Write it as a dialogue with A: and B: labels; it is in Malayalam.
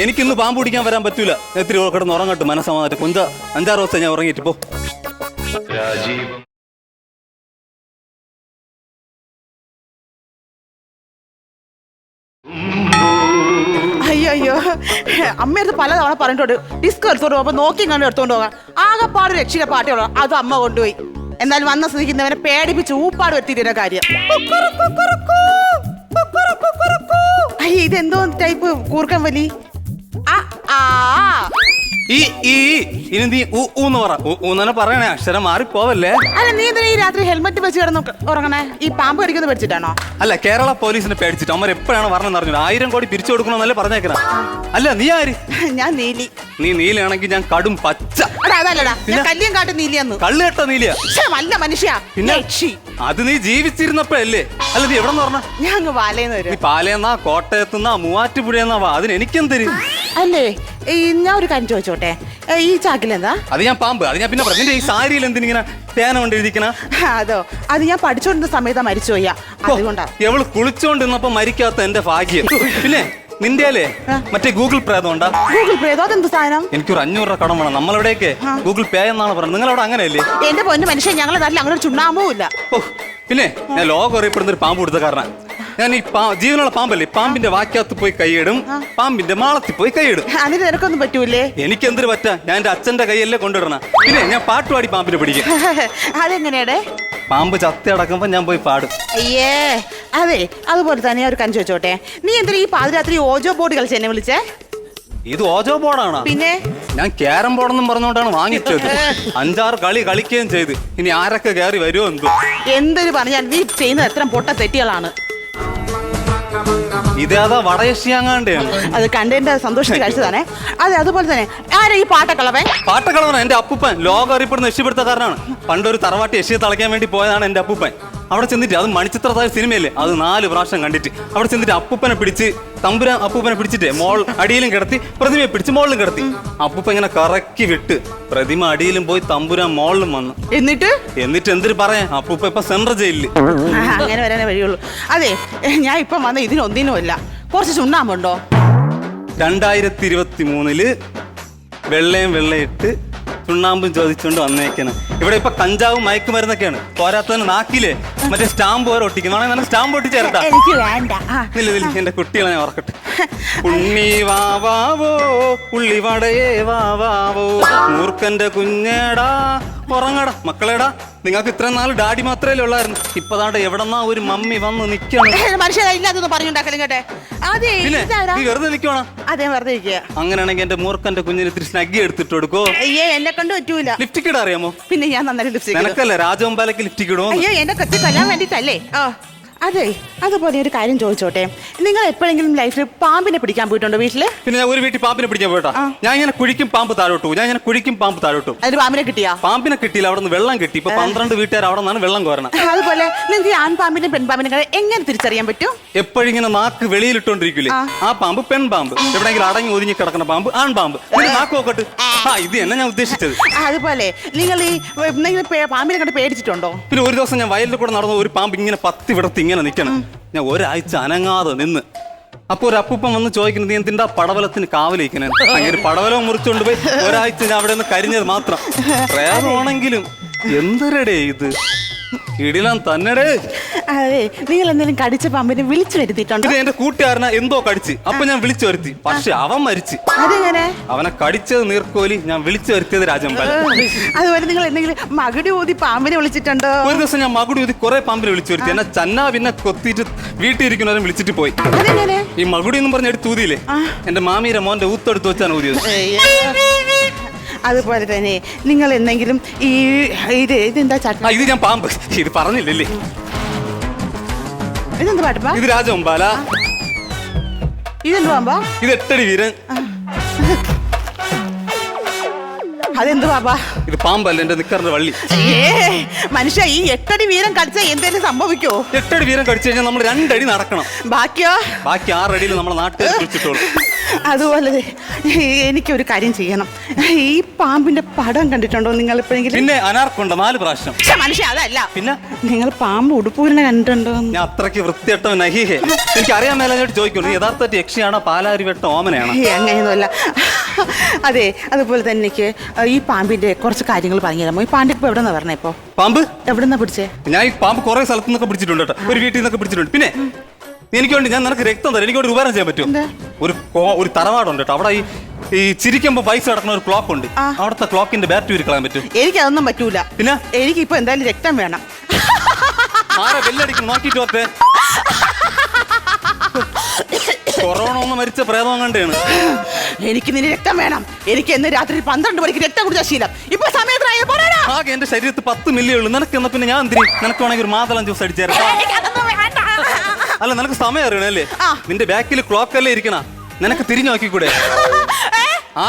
A: എനിക്കിന്ന് പാമ്പ് പിടിക്കാൻ വരാൻ പറ്റൂല. എത്തിരി കിടന്ന് ഉറങ്ങട്ടെ മനസ്സമായിട്ട് കൊഞ്ച അഞ്ചാറ് ദിവസം ഞാൻ ഉറങ്ങിയിട്ട് പോ.
B: രാജീവ്
C: അയ്യോ അമ്മയടുത്ത് പല പലതവണ പറഞ്ഞിട്ടുണ്ട് ഡിസ്ക് എടുത്തോണ്ട് പോകുമ്പോ നോക്കി കണ്ടു എടുത്തോണ്ട് പോകാം. ആകെപ്പാട് രക്ഷിത പാട്ടുകളോ അത് അമ്മ കൊണ്ടുപോയി. എന്നാലും വന്ന സ്ഥിതിക്കുന്നവനെ പേടിപ്പിച്ച് ഊപ്പാട് വരുത്തിയിട്ട് കാര്യം. അയ്യ ഇതെന്തോ ടൈപ്പ് കൂർക്കം വലി?
A: ഈ ഈ. ഇനി നീ ഊ ഊന്ന് പറ. ഊന്നെ പറയണേ. അക്ഷരം മാറിപ്പോവല്ലേ
C: അല്ല നീ എന്തിനാ ഈ രാത്രി ഹെൽമെറ്റ് വെച്ച് കിടന്ന് ഉറങ്ങണേ? ഈ പാമ്പ് കടിക്കുന്നത് പഠിച്ചിട്ടാണോ
A: അല്ല കേരള പോലീസിനെ പേടിച്ചിട്ട് അമ്മ എപ്പോഴാണ് പറഞ്ഞെന്ന് അറിഞ്ഞു ആയിരം കോടി പിരിച്ചു കൊടുക്കണമെന്നല്ലേ പറഞ്ഞേക്കണ. അല്ല നീ ആര്?
C: ഞാൻ നീലി.
A: നീ നീലാണെങ്കിൽ ഞാൻ കടും പച്ച.
C: അതല്ലടാ? കല്യം കാട്ട് നീലിയെന്ന്.
A: കള്ളു കേട്ട നീലിയ?
C: അല്ല മനുഷ്യ.
A: പിന്നെ? അത് നീ ജീവിച്ചിരുന്നപ്പോഴല്ലേ? അല്ല നീ എവിടെ പറഞ്ഞ
C: ഞാൻ അങ്ങ് വാലേന്ന്
A: നീ
C: വരും
A: പാലയെന്നാ കോട്ടയത്തുനിന്നാ മൂവാറ്റുപുഴയെന്നാ അതിന് എനിക്കെന്തര്
C: അല്ലേ? ഈ ഞാൻ ഒരു കാര്യം ചോദിച്ചോട്ടെ? ഏ, ഈ ചാക്കിലെന്താ?
A: അത് ഞാൻ പാമ്പ്. അത് ഞാൻ പിന്നെ പറഞ്ഞു നിന്റെ ഈ സാരിയിൽ എന്തിനിങ്ങനെ തേന കൊണ്ട് എഴുതിക്കണ
C: അതോ അത് ഞാൻ പഠിച്ചോണ്ടിരുന്ന സമയത്ത് മരിച്ചുപോയ അതുകൊണ്ടാ.
A: എവൾ കുളിച്ചോണ്ടിരുന്നപ്പോ മരിക്കാത്ത എന്റെ ഭാഗ്യം. പിന്നെ നിന്റെ മറ്റേ ഗൂഗിൾ പേ അതുകൊണ്ടാ.
C: Google pay? അതോ അതെന്ത് സാധനം?
A: എനിക്കൊരു അഞ്ഞൂറ് രൂപ കടം വേണം. നമ്മളെവിടെയൊക്കെ? ഗൂഗിൾ പേ എന്നാണ് പറയുന്നത് നിങ്ങളവിടെ അങ്ങനെയല്ലേ?
C: എന്റെ പൊന്നു മനുഷ്യൻ ഞങ്ങളെ നാട്ടിൽ അങ്ങനെ ഒരു ചുണ്ണാമ്പും ഇല്ല.
A: ഓ പിന്നെ ഞാൻ ലോകം അറിയപ്പെടുന്ന ഒരു പാമ്പ് കൊടുത്ത കാരണം. ഞാൻ ഈ ജീവനുള്ള പാമ്പല്ലേ? പാമ്പിന്റെ വാക്കകത്ത് പോയി കൈയിടും പാമ്പിന്റെ മാളത്തിൽ പോയി കൈയിടും.
C: അതിന് നിനക്കൊന്നും പറ്റൂലേ?
A: എനിക്ക് എന്തൊരു പറ്റാ? ഞാൻ എന്റെ അച്ഛന്റെ കൈയല്ലേ കൊണ്ടിടണം. പിന്നെ ഞാൻ പാട്ടുപാടി പാമ്പിനെ പിടിക്കും.
C: അതെങ്ങനെയാടേ?
A: പാമ്പ് ചത്തി അടക്കുമ്പോ ഞാൻ പോയി പാടും.
C: അയ്യേ അതെ അതുപോലെ തന്നെ ഒരു കഞ്ചു വെച്ചോട്ടെ. നീ എന്തിനാ ഈ പാതിരാത്രി ഓജോ ബോർഡ് കളിച്ച് എന്നെ വിളിച്ചേ?
A: ഇത് ഓജോ ബോർഡാണ്?
C: പിന്നെ?
A: ഞാൻ ക്യാരം ബോർഡെന്നും പറഞ്ഞുകൊണ്ടാണ് വാങ്ങിച്ചത്. അഞ്ചാറ് കളി കളിക്കുകയും ചെയ്ത്. ഇനി ആരൊക്കെ കയറി വരുമോ എന്തോ?
C: എന്തൊരു പറഞ്ഞാൽ നീ ചെയ്യുന്നത് എത്ര പൊട്ട തെറ്റികളാണ്.
A: ഇതേതാ വടയശിയാങ്ങാണ്ടാണ്
C: അത് കണ്ടതിന്റെ സന്തോഷത്തിൽ കഴിച്ചതാണേ. അതെ അതുപോലെ തന്നെ ആരാ ഈ പാട്ടക്കളവൻ
A: പാട്ടക്കളവൻ എന്റെ അപ്പൂപ്പൻ. ലോകം അറിയപ്പെടുന്ന രക്ഷപ്പെടുത്തക്കാരനാണ്. പണ്ടൊരു തറവാട്ടി യക്ഷിയെ തളയ്ക്കാൻ വേണ്ടി പോയതാണ് എന്റെ അപ്പൂപ്പൻ. അവിടെ ചെന്നിട്ട് അത് മണിച്ചിത്രത്തായ സിനിമയല്ലേ? അത് നാല് പ്രാവശ്യം കണ്ടിട്ട്. അവിടെ ചെന്നിട്ട് അപ്പൂപ്പനെ പിടിച്ച് തമ്പുരാൻ അപ്പൂപ്പനെ പിടിച്ചിട്ട് മോൾ അടിയിലും കിടത്തി പ്രതിമയെ പിടിച്ച് മോളിലും കിടത്തി. അപ്പൂപ്പ ഇങ്ങനെ കറക്കി വിട്ട് പ്രതിമ അടിയിലും പോയി തമ്പുരാൻ മോളിലും വന്നു.
C: എന്നിട്ട്?
A: എന്നിട്ട് എന്തിനു പറയാൻ അപ്പൂപ്പ ഇപ്പൊ സെൻട്രൽ
C: ജയിലിൽ. അങ്ങനെ വരാനേ വഴിയുള്ളൂ. അതെ ഞാൻ ഇപ്പം വന്ന ഇതിനൊന്നിനും ഇല്ല കുറച്ച് ചുണ്ണാമ്പുണ്ടോ?
A: രണ്ടായിരത്തി ഇരുപത്തി മൂന്നിൽ വെള്ളയും വെള്ളയിട്ട് ചുണ്ണാമ്പും ചോദിച്ചുകൊണ്ട് വന്നേക്കാണ്. ഇവിടെ ഇപ്പൊ കഞ്ചാവും മയക്കുമരുന്നൊക്കെയാണ്. പോരാത്തതിന് നാക്കിലെ മറ്റേ സ്റ്റാമ്പ് ഓരോ ഒട്ടിക്കുന്നു നല്ല സ്റ്റാമ്പ് ഒട്ടിച്ചേരട്ടാ
C: എനിക്ക് വേണ്ട. ആ,
A: ഇല്ല നില്ല. എന്റെ കുട്ടികളെ ഞാൻ ഓർക്കട്ടെ. ഉണ്ണി വാവാവോ ഉള്ളി വടയേ വാവാവോ മൂർഖന്റെ കുഞ്ഞേടാ. ഉറങ്ങടാ. മക്കളേടാ. നിങ്ങൾക്ക് ഇത്ര നാൾ ഡാഡി മാത്രമേ ഉള്ളായിരുന്നു. ഇപ്പൊ ഇപ്പതാണ്ട് എവിടെന്നാ ഒരു മമ്മി വന്ന് നിൽക്കണം
C: മനുഷ്യരല്ലാതൊന്നും പറഞ്ഞുണ്ടാക്കലും കേട്ടെ അതെ ഇതാരാ?
A: നീ വെറുതെ നിൽക്കണോ
C: അതെ വെറുതെ ഇരിക്കുക
A: അങ്ങനെയാണെങ്കിൽ എന്റെ മൂർഖന്റെ കുഞ്ഞിന് ഇത്തിരി സ്നഗ്ഗി എടുത്തിട്ട് കൊടുക്കോ?
C: അയ്യേ എന്നെ കണ്ടു പറ്റൂല.
A: ലിഫ്റ്റിക്കിട അറിയാമോ
C: പിന്നെ ഞാൻ നന്നായി ലിപ്സ്റ്റിക്
A: നിനക്കല്ലേ രാജവമ്പാലയ്ക്ക് ലിഫ്റ്റിക്ക് ഇടുമോ
C: അയ്യോ എന്നെ കൊച്ചു കൊല്ലാൻ വേണ്ടിട്ടല്ലേ? ആ അതെ അതുപോലെ ഒരു കാര്യം ചോദിച്ചോട്ടെ. നിങ്ങൾ എപ്പോഴെങ്കിലും ലൈഫിൽ പാമ്പിനെ പിടിക്കാൻ പോയിട്ടുണ്ടോ വീട്ടിൽ?
A: പിന്നെ ഞാൻ ഒരു വീട്ടിൽ പാമ്പിനെ പിടിക്കാൻ പോയിട്ടാ. ഞാൻ ഇങ്ങനെ കുഴിക്കും പാമ്പ് താഴോട്ടു. ഞാൻ ഇങ്ങനെ കുഴിക്കും പാമ്പ് താഴോട്ടു.
C: അതിന് പാമ്പിനെ കിട്ടിയാ?
A: പാമ്പിനെ കിട്ടിയില്ല അവിടെ നിന്ന് വെള്ളം കിട്ടി. ഇപ്പൊ പന്ത്രണ്ട് വീട്ടുകാർ അവിടെ നിന്നാണ് വെള്ളം കോരണം.
C: അതുപോലെ നിങ്ങൾക്ക് ആൺപാമ്പിനെ പെൺപാമ്പിനെ എങ്ങനെ തിരിച്ചറിയാൻ പറ്റും?
A: എപ്പോഴിങ്ങനെ നാക്ക് വെളിയിലിട്ടോണ്ടിരിക്കൂലേ? ആ. പാമ്പ് പെൺപാമ്പ്. എവിടെയെങ്കിലും അടങ്ങി ഒതുങ്ങി കിടക്കുന്ന പാമ്പ് ആൺപാമ്പ്. ഒരു നാക്ക് നോക്കട്ട്. ആ ഇത് തന്നെ ഞാൻ ഉദ്ദേശിച്ചത്?
C: അതുപോലെ നിങ്ങൾ ഈ പാമ്പിനെ കണ്ട് പേടിച്ചിട്ടുണ്ടോ?
A: പിന്നെ ഒരു ദിവസം ഞാൻ വയലിൽ കൂടെ നടന്ന ഒരു പാമ്പ് ഇങ്ങനെ പത്തി വിടർത്തി ഇങ്ങനെ നിൽക്കണം. ഞാൻ ഒരാഴ്ച അനങ്ങാതെ നിന്ന്. അപ്പൊ ഒരു അപ്പൂപ്പൻ വന്ന് ചോദിക്കുന്നത് നീ എന്തിന്റെ പടവലത്തിന് കാവലിക്കണേ അങ്ങനെ പടവലം മുറിച്ചുകൊണ്ട് പോയി ഒരാഴ്ച ഞാൻ അവിടെ നിന്ന് കരിഞ്ഞത് മാത്രം. പ്രേതമാണെങ്കിലും എന്തരടേ ഇത്? കിടിലം തന്നെടേ.
C: അതെ നിങ്ങൾ എന്തെങ്കിലും കടിച്ച പാമ്പിനെ വിളിച്ചു വരുത്തിയിട്ടുണ്ടോ?
A: പിന്നെ എന്റെ കൂട്ടുകാരനെ എന്തോ കടിച്ച്. അപ്പൊ ഞാൻ വിളിച്ചു വരുത്തി. പക്ഷെ അവൻ മരിച്ചു.
C: അതെങ്ങനെ?
A: അവനെ കടിച്ചത് നീർക്കോലി ഞാൻ വിളിച്ചു വരുത്തിയത് രാജമ്പല.
C: അതുപോലെ നിങ്ങൾ എന്തെങ്കിലും മകുടി ഊതി പാമ്പിനെ വിളിച്ചിട്ടുണ്ടോ?
A: ഒരു ദിവസം ഞാൻ മകുടി ഊതി കുറെ പാമ്പിനെ വിളിച്ചു വരുത്തി. എന്നെ ചന്ന പിന്നെ കൊത്തിയിട്ട് വീട്ടിൽ ഇരിക്കുന്നവരെ വിളിച്ചിട്ട് പോയി.
C: അതെങ്ങനെ?
A: ഈ മകുടി എന്നും പറഞ്ഞ എടുത്ത് ഊതിയില്ലേ? എന്റെ മാമിയുടെ മോന്റെ ഊത്തെടുത്ത് വെച്ചാണ് ഊതിയത്.
C: അതുപോലെ തന്നെ നിങ്ങൾ എന്തെങ്കിലും ഈ ഇത് ഇതെന്താ ചട്ട?
A: ഇത് ഞാൻ പാമ്പ്. ഇത് പറഞ്ഞില്ലല്ലേ?
C: ഇതെന്ത് പാട്ടപ്പാ
A: ഇത് രാജവമ്പാല.
C: ഇതെന്ത് പാമ്പാ
A: ഇത് എട്ടടി വീരൻ.
C: അതെന്ത് പാപ്പാ
A: ഇത് പാമ്പല്ല എന്റെ നിക്കറിന്റെ വള്ളി.
C: ഏ മനുഷ്യ ഈ എട്ടടി വീരം കടിച്ച എന്തേലും സംഭവിക്കോ
A: എട്ടടി വീരം കടിച്ചു കഴിഞ്ഞാൽ നമ്മൾ രണ്ടടി നടക്കണം.
C: ബാക്കിയോ?
A: ബാക്കി ആറടിയിൽ നമ്മളെ നാട്ടുകാർ കുളിച്ചിട്ടോളൂ
C: അതുപോലെ എനിക്കൊരു കാര്യം ചെയ്യണം. ഈ പാമ്പിന്റെ പടം കണ്ടിട്ടുണ്ടോ നിങ്ങൾ എപ്പോഴെങ്കിലും
A: പിന്നെ അനാർക്കുണ്ട് നാല് പ്രാവശ്യം.
C: മനുഷ്യ അതല്ല.
A: പിന്നെ?
C: നിങ്ങൾ പാമ്പ് ഉടുപ്പൂരിനെ കണ്ടിട്ടുണ്ടോ?
A: ഞാൻ അത്രയ്ക്ക് വൃത്തിയട്ടോ നഹിഹേ. എനിക്ക് അറിയാൻ മേലെ ചോദിക്കുന്നു യഥാർത്ഥ യക്ഷിയാണോ പാലാരി വെട്ട ഓമനയാണോ
C: അങ്ങനെയൊന്നുമല്ല. അതെ അതുപോലെ തന്നെ എനിക്ക് ഈ പാമ്പിന്റെ കുറച്ച് കാര്യങ്ങൾ പറഞ്ഞു തരാമോ ഈ പാമ്പ് ഇപ്പൊ എവിടെ നിന്നാ പറഞ്ഞേ ഇപ്പൊ?
A: പാമ്പ്?
C: എവിടെ നിന്നാ പിടിച്ചേ?
A: ഞാൻ ഈ പാമ്പ് കുറെ സ്ഥലത്തു നിന്നൊക്കെ പിടിച്ചിട്ടുണ്ട് കേട്ടോ. ഒരു വീട്ടിൽ നിന്നൊക്കെ പിടിച്ചിട്ടുണ്ട്. പിന്നെ എനിക്ക് വേണ്ടി ഞാൻ നിനക്ക് രക്തം തരാം. എനിക്ക് വേണ്ടി ഉപകാരം ചെയ്യാൻ
C: പറ്റും?
A: ഒരു ഒരു തറവാടുണ്ട് കേട്ടോ. അവിടെ ഈ ഈ ചിരിക്കുമ്പോ പൈസ അടക്കുന്ന ഒരു ക്ലോക്ക് ഉണ്ട്. അവിടുത്തെ ക്ലോക്കിന്റെ ബാറ്ററി ഉരുക്കളാൻ പറ്റും
C: എനിക്ക് അതൊന്നും പറ്റൂല.
A: പിന്നെ?
C: എനിക്ക് ഇപ്പൊ എന്തായാലും രക്തം വേണം.
A: ആരെ ബെല്ലടിക്കും നോക്കിട്ട് ഓർത്തെ. കൊറോണ ഒന്ന് മരിച്ച പ്രേതം കണ്ടാണ്.
C: എനിക്ക് നിന്റെ രക്തം വേണം. എനിക്ക് ഇന്ന് രാത്രി പന്ത്രണ്ട് മണിക്ക് രക്തം കുടിച്ച ശീലം. ഇപ്പൊ സമയത്തിനായി പറയടാ
A: ആകെ എന്റെ ശരീരത്തിൽ പത്ത് മില്യേ ഉള്ളൂ. നിനക്ക് എന്നാ പിന്നെ ഞാൻ എന്തിരി നിനക്ക് വേണമെങ്കിൽ ഒരു മാതളം ജ്യൂസ് അടിച്ചേരാം അല്ല നിനക്ക് സമയം അറിയണല്ലേ. നിന്റെ ബാക്കിൽ ക്ലോക്ക് അല്ലേ ഇരിക്കണ? നിനക്ക് തിരിഞ്ഞു നോക്കിക്കൂടെ? ആ.